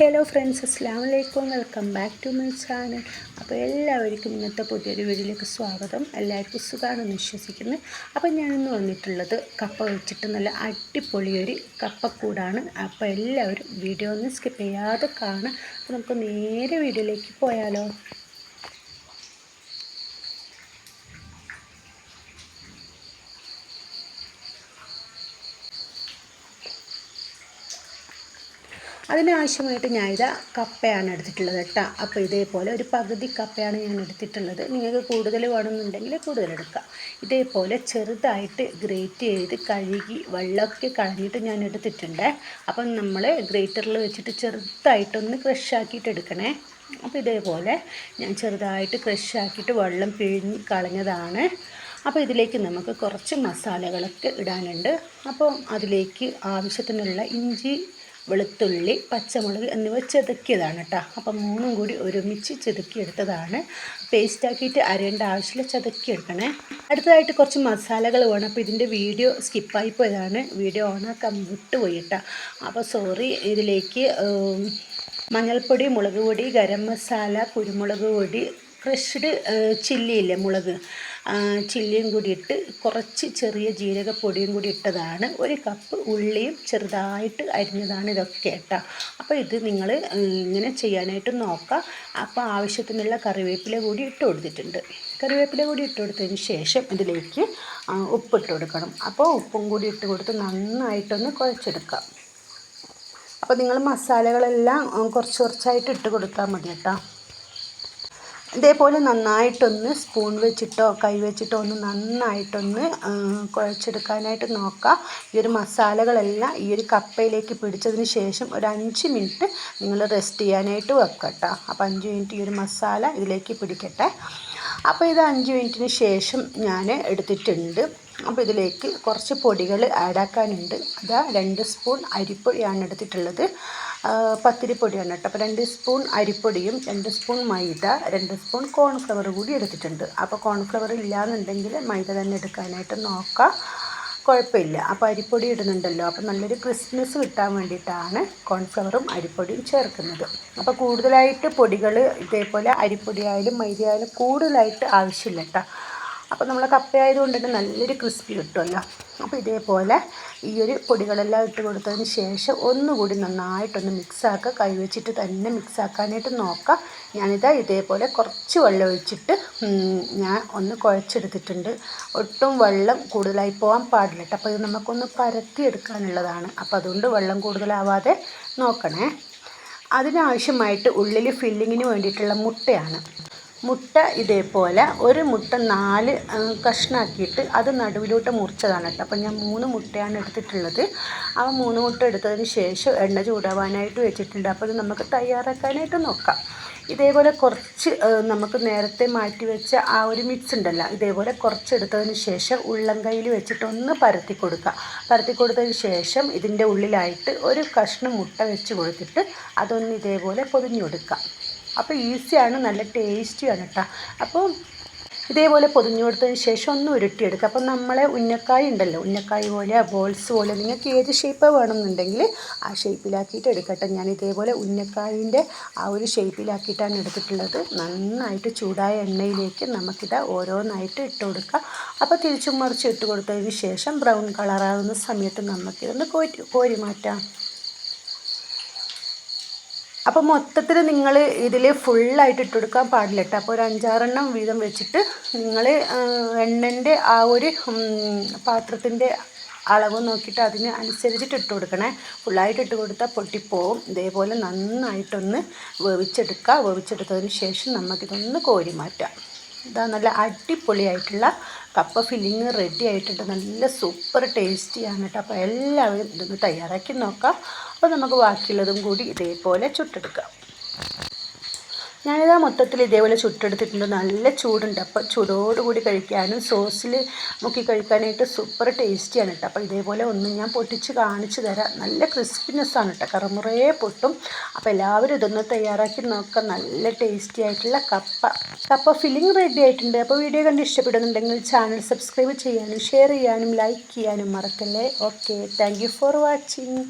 Hello friends അസ്സാം വലൈക്കും welcome back to my channel. അപ്പോൾ എല്ലാവർക്കും ഇന്നത്തെ പുതിയൊരു വീഡിയോയിലേക്ക് സ്വാഗതം. എല്ലാവർക്കും സുഖമാണെന്ന് വിശ്വസിക്കുന്നു. അപ്പോൾ ഞാനിന്ന് വന്നിട്ടുള്ളത് കപ്പ വെച്ചിട്ട് നല്ല അടിപൊളിയൊരു കപ്പക്കൂടാണ്. അപ്പോൾ എല്ലാവരും വീഡിയോ ഒന്ന് സ്കിപ്പ് ചെയ്യാതെ കാണാം അപ്പോൾ നമുക്ക് നേരെ വീഡിയോയിലേക്ക് പോയാലോ. അതിനാവശ്യമായിട്ട് ഞാൻ ഇത് കപ്പയാണ് എടുത്തിട്ടുള്ളത് കേട്ടോ. അപ്പോൾ ഇതേപോലെ ഒരു പകുതി കപ്പയാണ് ഞാൻ എടുത്തിട്ടുള്ളത്. നിങ്ങൾക്ക് കൂടുതൽ വേണമെന്നുണ്ടെങ്കിൽ കൂടുതൽ എടുക്കാം. ഇതേപോലെ ചെറുതായിട്ട് ഗ്രേറ്റ് ചെയ്ത് കഴുകി വെള്ളമൊക്കെ കളഞ്ഞിട്ട് ഞാൻ എടുത്തിട്ടുണ്ട്. അപ്പം നമ്മൾ ഗ്രേറ്ററിൽ വെച്ചിട്ട് ചെറുതായിട്ടൊന്ന് ക്രഷ് ആക്കിയിട്ട് എടുക്കണേ. അപ്പോൾ ഇതേപോലെ ഞാൻ ചെറുതായിട്ട് ക്രഷ് ആക്കിയിട്ട് വെള്ളം പിഴിഞ്ഞ് കളഞ്ഞതാണ്. അപ്പോൾ ഇതിലേക്ക് നമുക്ക് കുറച്ച് മസാലകളൊക്കെ ഇടാനുണ്ട്. അപ്പോൾ അതിലേക്ക് ആവശ്യത്തിനുള്ള ഇഞ്ചി വെളുത്തുള്ളി പച്ചമുളക് എന്നിവ ചെതുക്കിയതാണ് കേട്ടോ അപ്പം മൂന്നും കൂടി ഒരുമിച്ച് ചെതുക്കിയെടുത്തതാണ് പേസ്റ്റാക്കിയിട്ട് അരേണ്ട ആവശ്യമില്ല ചതുക്കിയെടുക്കണേ അടുത്തതായിട്ട് കുറച്ച് മസാലകൾ വേണം. അപ്പോൾ ഇതിന്റെ വീഡിയോ സ്കിപ്പായി പോയതാണ്. വീഡിയോ ഓണാക്കാൻ വിട്ടുപോയി കേട്ടോ അപ്പോൾ സോറി ഇതിലേക്ക് മഞ്ഞൾപ്പൊടി മുളക് പൊടി ഗരം മസാല കുരുമുളക് പൊടി ക്രഷ്ഡ് ചില്ലിയില്ലേ മുളക്. ചില്ലിയും കൂടി ഇട്ട് കുറച്ച് ചെറിയ ജീരകപ്പൊടിയും കൂടി ഇട്ടതാണ്. ഒരു കപ്പ് ഉള്ളിയും ചെറുതായിട്ട് അരിഞ്ഞതാണ് ഇതൊക്കെ കേട്ടോ. അപ്പോൾ ഇത് നിങ്ങൾ ഇങ്ങനെ ചെയ്യാനായിട്ട് നോക്കാം. അപ്പോൾ ആവശ്യത്തിനുള്ള കറിവേപ്പില കൂടി ഇട്ട് കൊടുത്തിട്ടുണ്ട്. കറിവേപ്പില കൂടി ഇട്ട് കൊടുത്തതിന് ശേഷം ഇതിലേക്ക് ഉപ്പ് ഉപ്പിട്ട് കൊടുക്കണം. അപ്പോൾ ഉപ്പും കൂടി ഇട്ട് കൊടുത്ത് നന്നായിട്ടൊന്ന് കുഴച്ചെടുക്കാം. അപ്പോൾ നിങ്ങൾ മസാലകളെല്ലാം കുറച്ച് കുറച്ചായിട്ട് ഇട്ട് കൊടുത്താൽ മതി കേട്ടോ. ഇതേപോലെ നന്നായിട്ടൊന്ന് സ്പൂൺ വെച്ചിട്ടോ കൈ വെച്ചിട്ടോ ഒന്ന് നന്നായിട്ടൊന്ന് കുഴച്ചെടുക്കാനായിട്ട് നോക്കുക ഈ ഒരു മസാലകളെല്ലാം ഈ ഒരു കപ്പയിലേക്ക് പിടിച്ചതിന് ശേഷം ഒരു അഞ്ച് മിനിറ്റ് നിങ്ങൾ റെസ്റ്റ് ചെയ്യാനായിട്ട് വെക്കുക കേട്ടോ അപ്പോൾ അഞ്ച് മിനിറ്റ് ഈ ഒരു മസാല ഇതിലേക്ക് പിടിക്കട്ടെ. അപ്പോൾ ഇത് അഞ്ച് മിനിറ്റിന് ശേഷം ഞാൻ എടുത്തിട്ടുണ്ട്. അപ്പോൾ ഇതിലേക്ക് കുറച്ച് പൊടികൾ ആഡാക്കാനുണ്ട് അതാ രണ്ട് സ്പൂൺ അരിപ്പൊടിയാണ് എടുത്തിട്ടുള്ളത്. പത്തിരിപ്പൊടിയാണ് കേട്ടോ. അപ്പോൾ രണ്ട് സ്പൂൺ അരിപ്പൊടിയും രണ്ട് സ്പൂൺ മൈദ രണ്ട് സ്പൂൺ കോൺഫ്ലവർ കൂടി എടുത്തിട്ടുണ്ട്. അപ്പോൾ കോൺഫ്ലവർ ഇല്ലയെന്നുണ്ടെങ്കിൽ മൈദ തന്നെ എടുക്കാനായിട്ട് നോക്കാം. കുഴപ്പമില്ല. അപ്പോൾ അരിപ്പൊടി ഇടുന്നുണ്ടല്ലോ. അപ്പോൾ നല്ലൊരു ക്രിസ്മസ് കിട്ടാൻ വേണ്ടിയിട്ടാണ് കോൺഫ്ലവറും അരിപ്പൊടിയും ചേർക്കുന്നത്. അപ്പോൾ കൂടുതലായിട്ട് പൊടികൾ ഇതേപോലെ അരിപ്പൊടിയായാലും മൈദയായാലും കൂടുതലായിട്ട് ആവശ്യമില്ല കേട്ടോ. അപ്പോൾ നമ്മൾ കപ്പയായതുകൊണ്ട് തന്നെ നല്ലൊരു ക്രിസ്പി കിട്ടുമല്ലോ അപ്പോൾ ഇതേപോലെ ഈ ഒരു പൊടികളെല്ലാം ഇട്ട് കൊടുത്തതിന് ശേഷം ഒന്നുകൂടി നന്നായിട്ടൊന്ന് മിക്സാക്കുക കൈ വെച്ചിട്ട് തന്നെ മിക്സാക്കാനായിട്ട് നോക്കാം. ഞാനിതാ ഇതേപോലെ കുറച്ച് വെള്ളം ഒഴിച്ചിട്ട് ഞാൻ ഒന്ന് കുഴച്ചെടുത്തിട്ടുണ്ട്. ഒട്ടും വെള്ളം കൂടുതലായി പോകാൻ പാടില്ല അപ്പോൾ ഇത് നമുക്കൊന്ന് പരത്തി എടുക്കാനുള്ളതാണ് അപ്പോൾ അതുകൊണ്ട് വെള്ളം കൂടുതലാവാതെ നോക്കണേ. അതിനാവശ്യമായിട്ട് ഉള്ളിൽ ഫില്ലിങ്ങിന് വേണ്ടിയിട്ടുള്ള മുട്ടയാണ്. മുട്ട ഇതേപോലെ ഒരു മുട്ട നാല് കഷ്ണാക്കിയിട്ട് അത് നടുവിലോട്ട് മുറിച്ചതാണ് കേട്ടോ. അപ്പം ഞാൻ മൂന്ന് മുട്ടയാണ് എടുത്തിട്ടുള്ളത്. ആ മൂന്ന് മുട്ട എടുത്തതിന് ശേഷം എണ്ണ ചൂടാവാനായിട്ട് വെച്ചിട്ടുണ്ട്. അപ്പോൾ നമുക്ക് തയ്യാറാക്കാനായിട്ട് നോക്കാം. ഇതേപോലെ കുറച്ച് നമുക്ക് നേരത്തെ മാറ്റി വെച്ച ആ ഒരു മിക്സ് ഉണ്ടല്ലോ ഇതേപോലെ കുറച്ച് എടുത്തതിന് ശേഷം ഉള്ളം കയ്യിൽ വെച്ചിട്ട് ഒന്ന് പരത്തി കൊടുക്കുക പരത്തി കൊടുത്തതിന് ശേഷം ഇതിന്റെ ഉള്ളിലായിട്ട് ഒരു കഷ്ണം മുട്ട വെച്ച് കൊടുത്തിട്ട് അതൊന്ന് ഇതേപോലെ പൊതിഞ്ഞു കൊടുക്കുക അപ്പോൾ ഈസിയാണ് നല്ല ടേസ്റ്റിയാണ് കേട്ടോ അപ്പോൾ ഇതേപോലെ പൊതിഞ്ഞു കൊടുത്തതിന് ശേഷം ഒന്ന് ഉരുട്ടിയെടുക്കുക അപ്പം നമ്മളെ ഉന്നക്കായ ഉണ്ടല്ലോ ഉന്നക്കായ പോലെ ബോൾസ് പോലെ നിങ്ങൾക്ക് ഏത് ഷേപ്പ് വേണമെന്നുണ്ടെങ്കിൽ ആ ഷേപ്പിലാക്കിയിട്ട് എടുക്കട്ടെ. ഞാൻ ഇതേപോലെ ഉന്നക്കായിന്റെ ആ ഒരു ഷേപ്പിലാക്കിയിട്ടാണ് എടുത്തിട്ടുള്ളത്. നന്നായിട്ട് ചൂടായ എണ്ണയിലേക്ക് നമുക്കിത് ഓരോന്നായിട്ട് ഇട്ട് കൊടുക്കുക അപ്പോൾ തിരിച്ചും മറിച്ച് ഇട്ട് കൊടുത്തതിന് ശേഷം ബ്രൗൺ കളറാകുന്ന സമയത്ത് നമുക്കിതൊന്ന് കോരി കോരി മാറ്റാം അപ്പോൾ മൊത്തത്തിൽ നിങ്ങൾ ഇതിൽ ഫുള്ളായിട്ട് ഇട്ട് കൊടുക്കാൻ പാടില്ല കേട്ടോ അപ്പോൾ ഒരു അഞ്ചാറെണ്ണം വീതം വെച്ചിട്ട് നിങ്ങൾ എണ്ണന്റെ ആ ഒരു പാത്രത്തിന്റെ അളവ് നോക്കിയിട്ട് അതിന് അനുസരിച്ചിട്ട് ഇട്ട് കൊടുക്കണേ ഫുള്ളായിട്ട് ഇട്ട് കൊടുത്താൽ പൊട്ടിപ്പോവും. ഇതേപോലെ നന്നായിട്ടൊന്ന് വേവിച്ചെടുക്കുക വേവിച്ചെടുത്തതിന് ശേഷം നമുക്കിതൊന്ന് കോരി മാറ്റാം. ഇതാ നല്ല അടിപൊളിയായിട്ടുള്ള കപ്പ ഫില്ലിങ് റെഡി ആയിട്ടുണ്ട്. നല്ല സൂപ്പർ ടേസ്റ്റിയാണ് കേട്ടോ അപ്പോൾ എല്ലാവരും ഇതൊന്ന് തയ്യാറാക്കി നോക്കാം. അപ്പോൾ നമുക്ക് ബാക്കിയുള്ളതും കൂടി ഇതേപോലെ ചുട്ടെടുക്കാം. ഞാനിതാ മൊത്തത്തിൽ ഇതേപോലെ ചുട്ടെടുത്തിട്ടുണ്ട്. നല്ല ചൂടുണ്ട്. അപ്പോൾ ചൂടോടുകൂടി കഴിക്കാനും സോസിൽ മുക്കി കഴിക്കാനായിട്ട് സൂപ്പർ ടേസ്റ്റിയാണ് കേട്ടോ അപ്പോൾ ഇതേപോലെ ഒന്ന് ഞാൻ പൊട്ടിച്ച് കാണിച്ചു തരാം. നല്ല ക്രിസ്പിനെസ്സാണ് കേട്ടോ കറമുറേ പൊട്ടും. അപ്പോൾ എല്ലാവരും ഇതൊന്ന് തയ്യാറാക്കി നോക്കാം. നല്ല ടേസ്റ്റി ആയിട്ടുള്ള കപ്പ. കപ്പ ഫില്ലിംഗ് റെഡി ആയിട്ടുണ്ട്. അപ്പോൾ വീഡിയോ കണ്ട് ഇഷ്ടപ്പെടുന്നുണ്ടെങ്കിൽ ചാനൽ സബ്സ്ക്രൈബ് ചെയ്യാനും ഷെയർ ചെയ്യാനും ലൈക്ക് ചെയ്യാനും മറക്കല്ലേ? ഓക്കെ. Thank for watching.